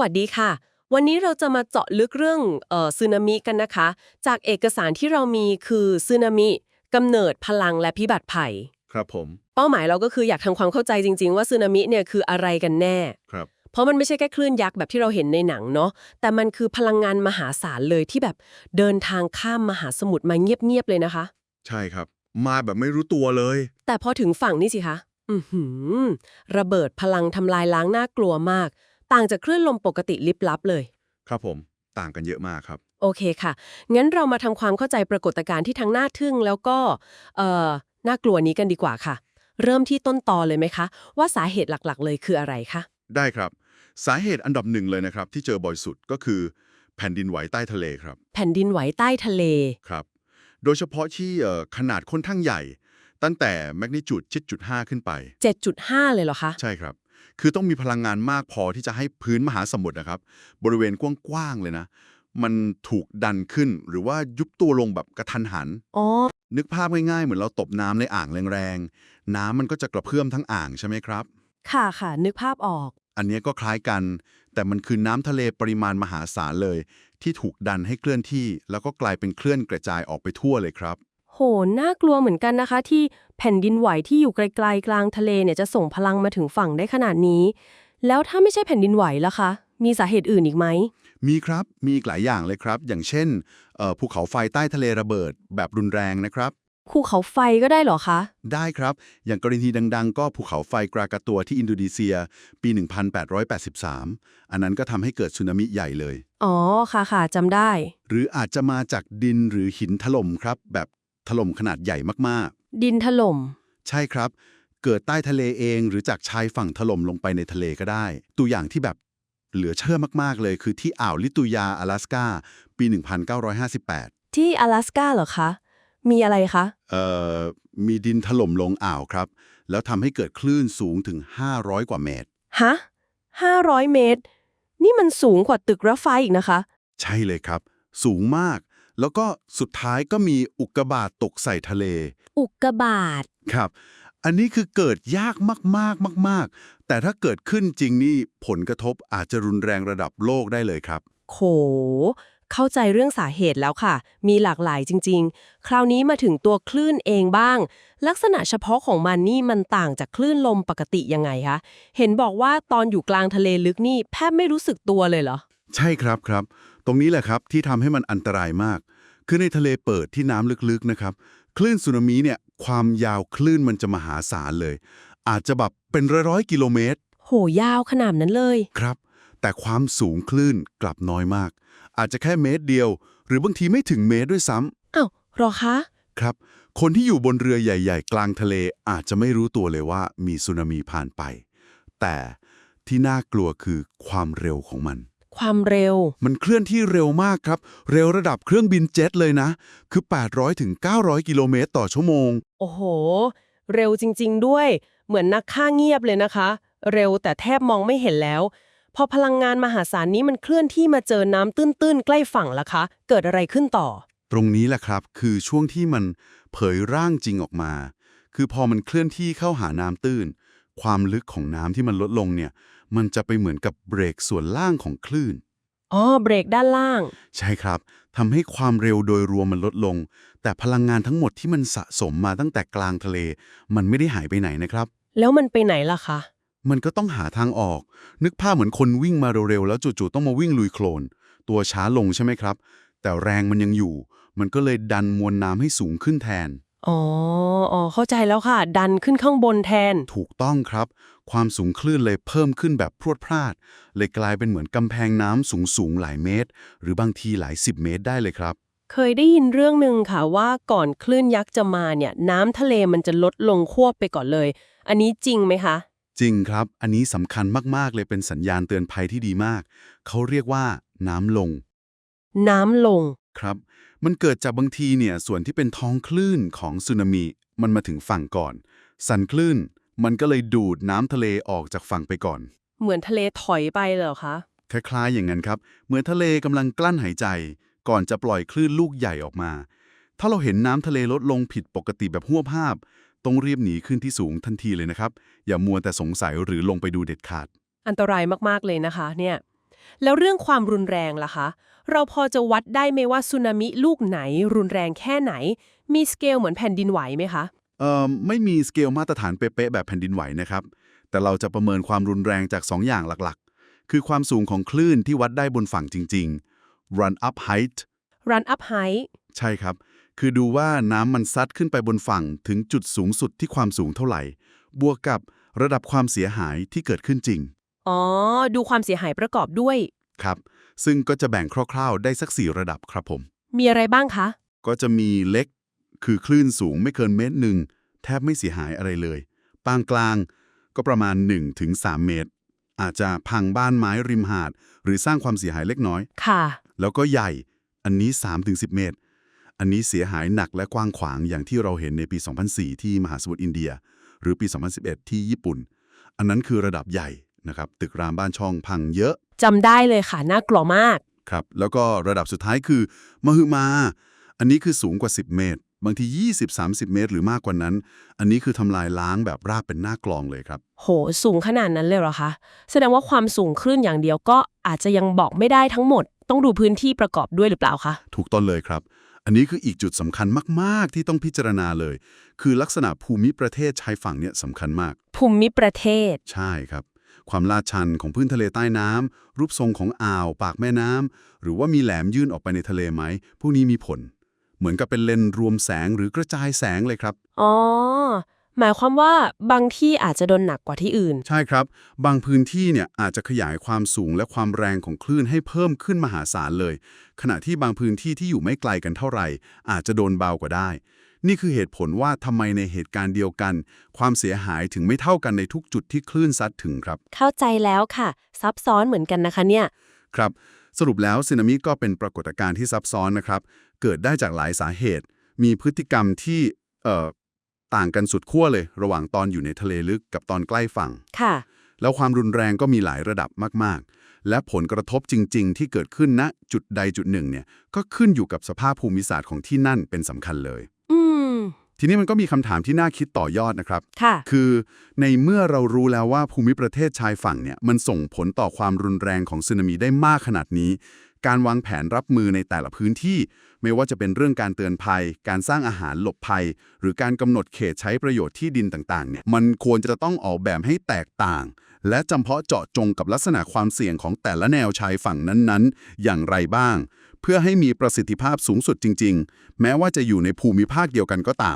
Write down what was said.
วัสดีค่ะ วันนี้เราจะมาเจาะลึกเรื่องเอ่อสึนามิกันนะคะ จากเอกสารที่เรามีคือสึนามิกำเนิดพลังและพิบัติภัย ครับผม เป้าหมายเราก็คืออยากทำความเข้าใจจริง ๆ ว่าสึนามิเนี่ยคืออะไรกันแน่ ครับ เพราะมันไม่ใช่แค่คลื่นยักษ์แบบที่เราเห็นในหนังเนาะ แต่มันคือพลังงานมหาศาลเลยที่แบบเดินทางข้ามมหาสมุทรมาเงียบๆเลยนะคะ ใช่ครับ มาแบบไม่รู้ตัวเลย แต่พอถึงฝั่งนี่สิคะ อือหือ ระเบิดพลังทำลายล้างน่ากลัวมาก ต่างจากคลื่นลมปกติลิบลับเลย ครับผมต่างกันเยอะมากครับ โอเคค่ะ งั้นเรามาทำความเข้าใจปรากฏการณ์ที่ทั้งน่าทึ่งแล้วก็เอ่อน่ากลัวนี้กันดีกว่าค่ะ เริ่มที่ต้นตอเลยไหมคะ ว่าสาเหตุหลักๆ เลยคืออะไรคะได้ครับ สาเหตุอันดับหนึ่งเลยนะครับ ที่เจอบ่อยสุดก็คือ แผ่นดินไหวใต้ทะเลครับแผ่นดินไหวใต้ทะเล ครับ โดยเฉพาะที่เอ่อขนาดค่อนข้างใหญ่ ตั้งแต่แมกนิจูด7.5 ขึ้นไป 7.5 เลยเหรอคะ ใช่ครับ คือต้องมีพลังงานมากพอที่จะให้พื้นมหาสมุทรนะครับ บริเวณกว้างๆเลยนะ มันถูกดันขึ้นหรือว่ายุบตัวลงแบบกระทันหัน อ๋อ นึกภาพง่ายๆ เหมือนเราตบน้ำในอ่างแรงๆ น้ำมันก็จะกระเพื่อมทั้งอ่างใช่ไหมครับ ค่ะค่ะ นึกภาพออก อันเนี้ยก็คล้ายกัน แต่มันคือน้ำทะเลปริมาณมหาศาลเลย ที่ถูกดันให้เคลื่อนที่ แล้วก็กลายเป็นเคลื่อนกระจายออกไปทั่วเลยครับ โห น่ากลัวเหมือนกันนะคะ ที่แผ่นดินไหวที่อยู่ไกลๆกลางทะเลเนี่ยจะส่งพลังมาถึงฝั่งได้ขนาดนี้ แล้วถ้าไม่ใช่แผ่นดินไหวล่ะคะ มีสาเหตุอื่นอีกไหม มีครับ มีอีกหลายอย่างเลยครับ อย่างเช่นเอ่อภูเขาไฟใต้ทะเลระเบิดแบบรุนแรงนะครับ ภูเขาไฟก็ได้เหรอคะ ได้ครับ อย่างกรณีดัง ๆ ก็ภูเขาไฟกรากาตัวที่อินโดนีเซีย ปี 1883 อันนั้นก็ทำให้เกิดสึนามิใหญ่เลย อ๋อ ค่ะค่ะจำได้ หรืออาจจะมาจากดินหรือหินถล่มครับ แบบ ถล่มขนาดใหญ่มาก ดินถล่ม ๆ ใช่ครับ เกิดใต้ทะเลเอง หรือจากชายฝั่งถล่มลงไปในทะเลก็ได้ ตัวอย่างที่แบบเหลือเชื่อมากๆเลย คือที่อ่าวลิตุยา阿拉สกาปี 1958 ที่阿拉สกาเหรอคะ มีอะไรคะ เอ่อมีดินถล่มลงอ่าวครับ แล้วทำให้เกิดคลื่นสูงถึง 500 กว่าเมตร ฮะห้าร้อยเมตร นี่มันสูงกว่าตึกรถไฟอีกนะคะ ใช่เลยครับ สูงมาก แล้วก็สุดท้ายก็มีอุกกาบาตตกใส่ทะเล อุกกาบาตครับ อันนี้คือเกิดยากมากๆมาก ๆ แต่ถ้าเกิดขึ้นจริงนี่ผลกระทบอาจจะรุนแรงระดับโลกได้เลยครับ โข เข้าใจเรื่องสาเหตุแล้วค่ะ มีหลากหลายจริง ๆ คราวนี้มาถึงตัวคลื่นเองบ้าง ลักษณะเฉพาะของมันนี่มันต่างจากคลื่นลมปกติยังไงคะ เห็นบอกว่าตอนอยู่กลางทะเลลึกนี่แทบไม่รู้สึกตัวเลยเหรอ ใช่ครับครับ ตรงนี้แหละครับที่ทำให้มันอันตรายมาก คือในทะเลเปิดที่น้ำลึกๆนะครับ คลื่นสึนามิเนี่ยความยาวคลื่นมันจะมหาศาลเลย อาจจะแบบเป็นร้อยๆกิโลเมตร โหยาวขนาดนั้นเลยครับ แต่ความสูงคลื่นกลับน้อยมาก อาจจะแค่เมตรเดียว หรือบางทีไม่ถึงเมตรด้วยซ้ำอ้าวเหรอคะครับ คนที่อยู่บนเรือใหญ่ ๆ กลางทะเลอาจจะไม่รู้ตัวเลยว่ามีสึนามิผ่านไป แต่ที่น่ากลัวคือความเร็วของมัน ความเร็ว มันเคลื่อนที่เร็วมากครับ เร็วระดับเครื่องบินเจ็ตเลยนะ คือ 800ถึง900 กิโลเมตรต่อชั่วโมง โอ้โห เร็วจริง ๆ ด้วย เหมือนนักฆ่าเงียบเลยนะคะ เร็วแต่แทบมองไม่เห็นแล้ว พอพลังงานมหาศาลนี้มันเคลื่อนที่มาเจอน้ำตื้นๆ ใกล้ฝั่งละคะ เกิดอะไรขึ้นต่อ ตรงนี้แหละครับ คือช่วงที่มันเผยร่างจริงออกมา คือพอมันเคลื่อนที่เข้าหาน้ำตื้น ความลึกของน้ำที่มันลดลงเนี่ย มันจะไปเหมือนกับเบรกส่วนล่างของคลื่น อ๋อ เบรกด้านล่าง ใช่ครับทำให้ความเร็วโดยรวมมันลดลง แต่พลังงานทั้งหมดที่มันสะสมมาตั้งแต่กลางทะเล มันไม่ได้หายไปไหนนะครับ แล้วมันไปไหนล่ะคะ มันก็ต้องหาทางออก นึกภาพเหมือนคนวิ่งมาเร็วๆแล้วจู่ๆต้องมาวิ่งลุยโคลน ตัวช้าลงใช่ไหมครับ แต่แรงมันยังอยู่ มันก็เลยดันมวลน้ำให้สูงขึ้นแทน อ๋ออ๋อเข้าใจแล้วค่ะ ดันขึ้นข้างบนแทน ถูกต้องครับ ความสูงคลื่นเลยเพิ่มขึ้นแบบพรวดพลาด เลยกลายเป็นเหมือนกำแพงน้ำสูงสูงๆหลายเมตร หรือบางทีหลายสิบเมตรได้เลยครับ เคยได้ยินเรื่องหนึ่งค่ะว่าก่อนคลื่นยักษ์จะมาเนี่ย น้ำทะเลมันจะลดลงควบไปก่อนเลย อันนี้จริงไหมคะ จริงครับ อันนี้สำคัญมากๆเลยเป็นสัญญาณเตือนภัยที่ดีมาก เขาเรียกว่าน้ำลง น้ำลง ครับ มันเกิดจากบางทีเนี่ยส่วนที่เป็นท้องคลื่นของสึนามิมันมาถึงฝั่งก่อน สันคลื่นมันก็เลยดูดน้ำทะเลออกจากฝั่งไปก่อน เหมือนทะเลถอยไปเลยเหรอคะ คล้ายๆอย่างนั้นครับ เหมือนทะเลกำลังกลั้นหายใจ ก่อนจะปล่อยคลื่นลูกใหญ่ออกมา ถ้าเราเห็นน้ำทะเลลดลงผิดปกติแบบหัวภาพ ต้องรีบหนีขึ้นที่สูงทันทีเลยนะครับ อย่ามัวแต่สงสัยหรือลงไปดูเด็ดขาด อันตรายมากๆเลยนะคะ เนี่ย แล้วเรื่องความรุนแรงล่ะคะ เราพอจะวัดได้ไหมว่าสึนามิลูกไหน รุนแรงแค่ไหน มีสเกลเหมือนแผ่นดินไหวไหมคะ เอ่อไม่มีสเกลมาตรฐานเป๊ะๆแบบแผ่นดินไหวนะครับ แต่เราจะประเมินความรุนแรงจาก 2 อย่างหลักๆ คือความสูงของคลื่นที่วัดได้บนฝั่งจริง ๆ run up height run up high ใช่ครับ คือดูว่าน้ำมันซัดขึ้นไปบนฝั่งถึงจุดสูงสุดที่ความสูงเท่าไหร่ บวกกับระดับความเสียหายที่เกิดขึ้นจริง อ๋อ ดูความเสียหายประกอบด้วย ครับ ซึ่งก็จะแบ่งคร่าวๆ ได้สักสี่ระดับครับผม มีอะไรบ้างคะ ก็จะมีเล็ก คือคลื่นสูงไม่เกินเมตรหนึ่ง แทบไม่เสียหายอะไรเลย ปานกลางก็ประมาณ 1-3 เมตร อาจจะพังบ้านไม้ริมหาด หรือสร้างความเสียหายเล็กน้อย ค่ะ แล้วก็ใหญ่ อันนี้ 3-10 เมตร อันนี้เสียหายหนักและกว้างขวางอย่างที่เราเห็นในปี 2004 ที่มหาสมุทรอินเดีย หรือปี 2011 ที่ญี่ปุ่น อันนั้นคือระดับใหญ่ นะครับตึกรามบ้านช่องพังเยอะจำได้เลยค่ะน่ากลัวมาก ครับ แล้วก็ระดับสุดท้ายคือ มหึมา อันนี้คือสูงกว่า 10 เมตร บางที 20-30 เมตร หรือมากกว่านั้น อันนี้คือทำลายล้างแบบราบเป็นหน้ากลองเลยครับ โห สูงขนาดนั้นเลยเหรอคะ แสดงว่าความสูงคลื่นอย่างเดียวก็อาจจะยังบอกไม่ได้ทั้งหมด ต้องดูพื้นที่ประกอบด้วยหรือเปล่าคะ ถูกต้องเลยครับ อันนี้คืออีกจุดสำคัญมากๆ ที่ต้องพิจารณาเลย คือลักษณะภูมิประเทศชายฝั่งเนี่ยสำคัญมาก ภูมิประเทศ ใช่ครับ ความลาดชันของพื้นทะเลใต้น้ำรูปทรงของอ่าว ปากแม่น้ำหรือว่ามีแหลมยื่นออกไปในทะเลไหม พวกนี้มีผล เหมือนกับเป็นเลนส์รวมแสงหรือกระจายแสงเลยครับ อ๋อ หมายความว่าบางที่อาจจะโดนหนักกว่าที่อื่น ใช่ครับ บางพื้นที่เนี่ยอาจจะขยายความสูงและความแรงของคลื่นให้เพิ่มขึ้นมหาศาลเลย ขณะที่บางพื้นที่ที่อยู่ไม่ไกลกันเท่าไหร่ อาจจะโดนเบากว่าได้ นี่คือเหตุผลว่าทำไมในเหตุการณ์เดียวกัน ความเสียหายถึงไม่เท่ากันในทุกจุดที่คลื่นซัดถึงครับ เข้าใจแล้วค่ะ ซับซ้อนเหมือนกันนะคะเนี่ย ครับ สรุปแล้วสึนามิก็เป็นปรากฏการณ์ที่ซับซ้อนนะครับ เกิดได้จากหลายสาเหตุ มีพฤติกรรมที่เอ่อต่างกันสุดขั้วเลย ระหว่างตอนอยู่ในทะเลลึกกับตอนใกล้ฝั่ง ค่ะ แล้วความรุนแรงก็มีหลายระดับมากๆ และผลกระทบจริง ๆ ที่เกิดขึ้นณจุดใดจุดหนึ่งเนี่ยก็ขึ้นอยู่กับสภาพภูมิศาสตร์ของที่นั่นเป็นสำคัญเลยอืม ทีนี้มันก็มีคำถามที่น่าคิดต่อยอดนะครับ ค่ะ คือในเมื่อเรารู้แล้วว่าภูมิประเทศชายฝั่งเนี่ยมันส่งผลต่อความรุนแรงของสึนามิได้มากขนาดนี้ การวางแผนรับมือในแต่ละพื้นที่ ไม่ว่าจะเป็นเรื่องการเตือนภัย การสร้างอาหารหลบภัย หรือการกำหนดเขตใช้ประโยชน์ที่ดินต่างๆเนี่ยมันควรจะต้องออกแบบให้แตกต่าง และจำเพาะเจาะจงกับลักษณะความเสี่ยงของแต่ละแนวชายฝั่งนั้นๆ อย่างไรบ้าง เพื่อให้มีประสิทธิภาพสูงสุดจริง ๆ แม้ว่าจะอยู่ในภูมิภาคเดียวกันก็ตาม